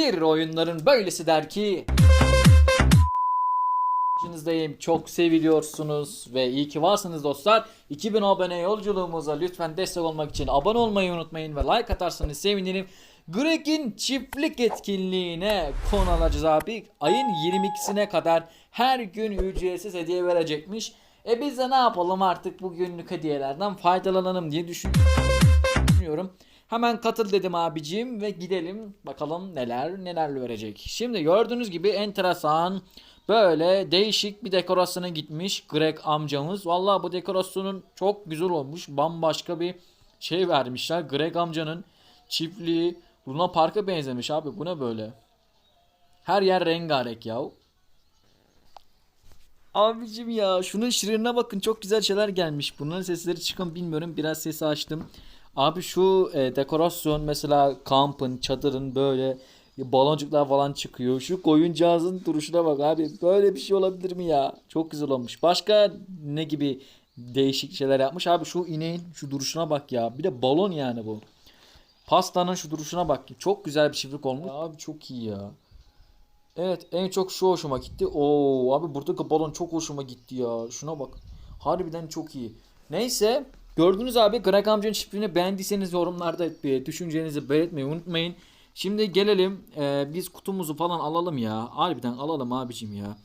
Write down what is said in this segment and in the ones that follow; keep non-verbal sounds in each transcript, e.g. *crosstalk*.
Bir oyunların böylesi der ki Karşınızdayım. Çok seviliyorsunuz ve iyi ki varsınız dostlar. 2000 abone yolculuğumuza lütfen destek olmak için abone olmayı unutmayın ve like atarsanız sevinirim. Greg'in çiftlik etkinliğine konu alacağız abi. Ayın 22'sine kadar her gün ücretsiz hediye verecekmiş. E biz de ne yapalım artık bugünlük hediyelerden faydalanalım diye düşünüyorum. Hemen katıl dedim abicim ve gidelim bakalım neler neler verecek. Şimdi gördüğünüz gibi enteresan böyle değişik bir dekorasyona gitmiş Greg amcamız. Vallahi bu dekorasyonun çok güzel olmuş. Bambaşka bir şey vermişler. Greg amcanın çiftliği Luna Park'a benzemiş abi. Bu ne böyle? Her yer rengarenk ya. Abicim ya şunun şirinine bakın çok güzel şeyler gelmiş. Bunların sesleri çıkın bilmiyorum. Biraz sesi açtım. Abi şu e, dekorasyon mesela kampın, çadırın böyle baloncuklar falan çıkıyor. Şu koyuncağızın duruşuna bak abi. Böyle bir şey olabilir mi ya? Çok güzel olmuş. Başka ne gibi değişik şeyler yapmış? Abi şu ineğin şu duruşuna bak ya. Bir de balon yani bu. Pastanın şu duruşuna bak. Çok güzel bir çiftlik olmuş. Abi çok iyi ya. Evet en çok şu hoşuma gitti. Oo abi buradaki balon çok hoşuma gitti ya. Şuna bak. Harbiden çok iyi. Neyse gördünüz abi Greg amcanın çiftliğini beğendiyseniz yorumlarda bir düşüncenizi belirtmeyi unutmayın. Şimdi gelelim e, biz kutumuzu falan alalım ya. Harbiden alalım abicim ya.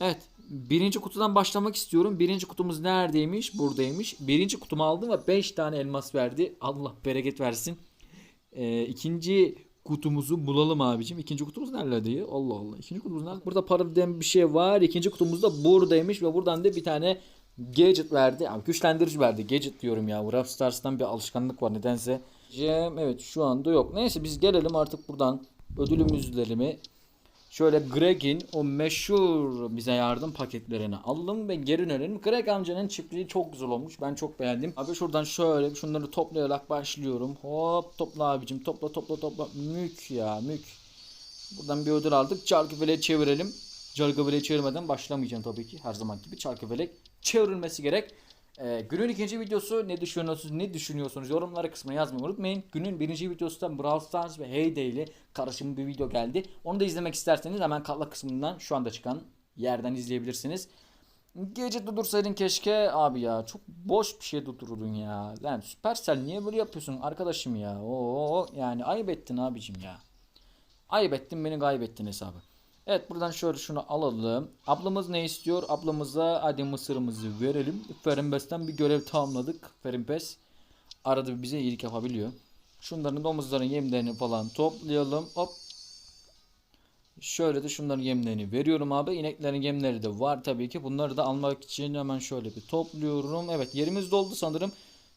Evet birinci kutudan başlamak istiyorum. Birinci kutumuz neredeymiş? Buradaymış. Birinci kutumu aldım ve 5 tane elmas verdi. Allah bereket versin. E, ikinci kutumuzu bulalım abicim. İkinci kutumuz nerede? Allah Allah. İkinci kutumuz nerede? Burada para bir şey var. İkinci kutumuz da buradaymış ve buradan da bir tane gadget verdi. Abi güçlendirici verdi. Gadget diyorum ya. Brawl Stars'tan bir alışkanlık var nedense. Cem evet şu anda yok. Neyse biz gelelim artık buradan ödülümüzlerimi şöyle Greg'in o meşhur bize yardım paketlerini alalım ve geri dönelim. Greg amcanın çiftliği çok güzel olmuş. Ben çok beğendim. Abi şuradan şöyle şunları toplayarak başlıyorum. Hop topla abicim topla topla topla. Mük ya mük. Buradan bir ödül aldık. Çarkı felek çevirelim. Çarkı felek çevirmeden başlamayacağım tabii ki. Her zaman gibi çarkı felek çevrilmesi gerek. Ee, günün ikinci videosu ne düşünüyorsunuz ne düşünüyorsunuz yorumlara kısmına yazmayı unutmayın. Günün birinci videosu Brawl Stars ve Heyday ile karışım bir video geldi. Onu da izlemek isterseniz hemen katla kısmından şu anda çıkan yerden izleyebilirsiniz. Gece durdursaydın keşke abi ya çok boş bir şey durdurdun ya. Yani Supercell niye böyle yapıyorsun arkadaşım ya? Oo yani ayıp ettin abicim ya. Ayıp ettin beni kaybettin hesabı. Evet buradan şöyle şunu alalım. Ablamız ne istiyor? Ablamıza hadi mısırımızı verelim. Ferimbes'ten bir görev tamamladık. Ferimbes arada bize iyilik yapabiliyor. Şunların domuzların yemlerini falan toplayalım. Hop. Şöyle de şunların yemlerini veriyorum abi. İneklerin yemleri de var tabii ki. Bunları da almak için hemen şöyle bir topluyorum. Evet yerimiz doldu sanırım.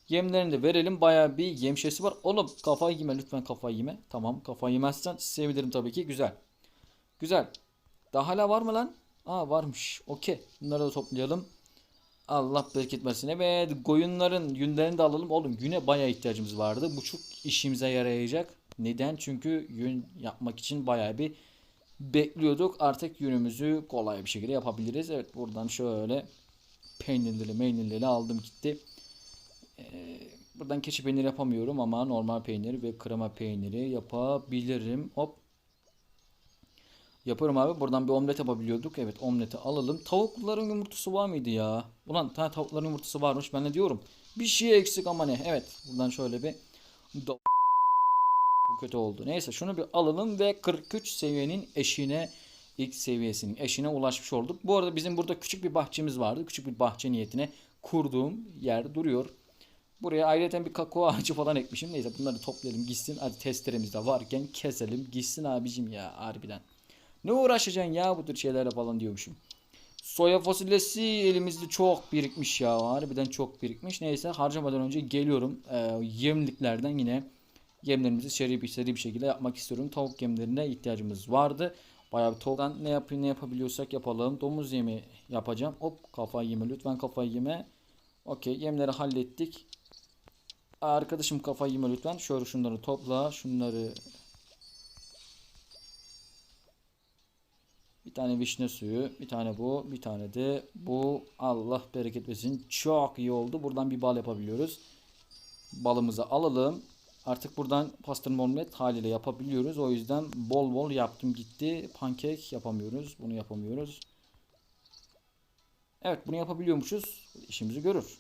Yemlerini de verelim. Baya bir yemşesi var. Oğlum kafayı yeme lütfen kafayı yeme. Tamam kafayı yemezsen sevinirim tabii ki. Güzel. Güzel. Daha hala var mı lan? Aa varmış. Okey. Bunları da toplayalım. Allah bereket versin. Evet koyunların yünlerini de alalım. Oğlum güne bayağı ihtiyacımız vardı. Bu çok işimize yarayacak. Neden? Çünkü yün yapmak için bayağı bir bekliyorduk. Artık yünümüzü kolay bir şekilde yapabiliriz. Evet buradan şöyle peynirleri meynirleri aldım gitti. Ee, buradan keçi peyniri yapamıyorum ama normal peynir ve krema peyniri yapabilirim. Hop Yaparım abi. Buradan bir omlet yapabiliyorduk. Evet omleti alalım. Tavukların yumurtası var mıydı ya? Ulan tane tavukların yumurtası varmış. Ben ne diyorum? Bir şey eksik ama ne? Evet. Buradan şöyle bir bu kötü oldu. Neyse şunu bir alalım ve 43 seviyenin eşine ilk seviyesinin eşine ulaşmış olduk. Bu arada bizim burada küçük bir bahçemiz vardı. Küçük bir bahçe niyetine kurduğum yer duruyor. Buraya ayrıca bir kakao *laughs* ağacı falan ekmişim. Neyse bunları toplayalım gitsin. Hadi testeremiz de varken keselim. Gitsin abicim ya harbiden. Ne uğraşacaksın ya bu tür şeylerle falan diyormuşum. Soya fasulyesi elimizde çok birikmiş ya. Harbiden çok birikmiş. Neyse harcamadan önce geliyorum. Ee, yemliklerden yine yemlerimizi seri bir seri bir şekilde yapmak istiyorum. Tavuk yemlerine ihtiyacımız vardı. Bayağı bir tavuktan ne yapayım ne yapabiliyorsak yapalım. Domuz yemi yapacağım. Hop kafayı yeme lütfen kafayı yeme. Okey yemleri hallettik. Arkadaşım kafayı yeme lütfen. Şöyle şunları topla. Şunları Bir tane vişne suyu, bir tane bu, bir tane de bu. Allah bereket versin. Çok iyi oldu. Buradan bir bal yapabiliyoruz. Balımızı alalım. Artık buradan pastırma omlet haliyle yapabiliyoruz. O yüzden bol bol yaptım gitti. Pankek yapamıyoruz. Bunu yapamıyoruz. Evet bunu yapabiliyormuşuz. İşimizi görür.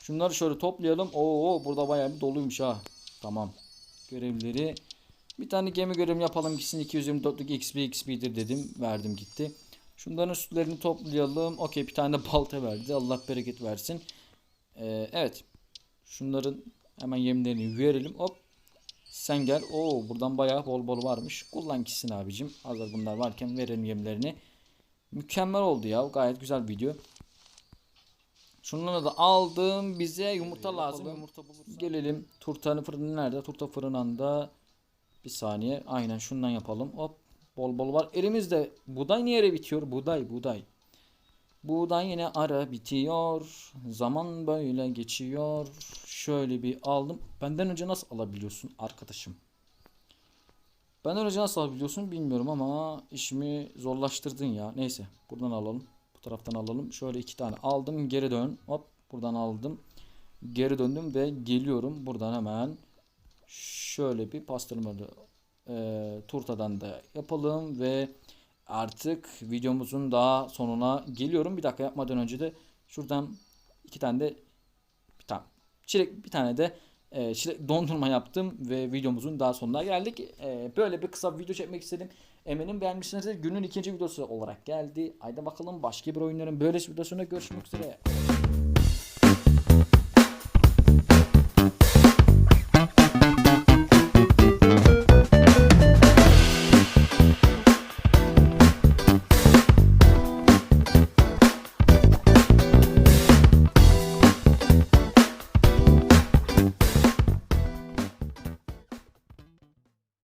Şunları şöyle toplayalım. Oo burada bayağı bir doluymuş ha. Tamam. Görevleri bir tane gemi görevimi yapalım gitsin 224'lük XP XP'dir dedim. Verdim gitti. Şunların sütlerini toplayalım. Okey bir tane de balta verdi. Allah bereket versin. Ee, evet. Şunların hemen yemlerini verelim. Hop. Sen gel. Oo buradan bayağı bol bol varmış. Kullan gitsin abicim. Hazır bunlar varken verelim yemlerini. Mükemmel oldu ya. Gayet güzel video. Şunları da aldım. Bize yumurta lazım. Yumurta Gelelim. Turtanı fırını nerede? Turta fırınında. Bir saniye. Aynen şundan yapalım. Hop. Bol bol var. Elimizde buğday niye yere bitiyor? Buğday buğday. Buğday yine ara bitiyor. Zaman böyle geçiyor. Şöyle bir aldım. Benden önce nasıl alabiliyorsun arkadaşım? Benden önce nasıl alabiliyorsun bilmiyorum ama işimi zorlaştırdın ya. Neyse buradan alalım. Bu taraftan alalım. Şöyle iki tane aldım. Geri dön. Hop buradan aldım. Geri döndüm ve geliyorum. Buradan hemen şöyle bir pastırmalı e, turtadan da yapalım ve artık videomuzun daha sonuna geliyorum. Bir dakika yapmadan önce de şuradan iki tane de bir tane çilek bir tane de e, çilek dondurma yaptım ve videomuzun daha sonuna geldik. E, böyle bir kısa bir video çekmek istedim. Eminim beğenmişsinizdir. Günün ikinci videosu olarak geldi. Haydi bakalım başka bir oyunların böylesi videosunda görüşmek üzere.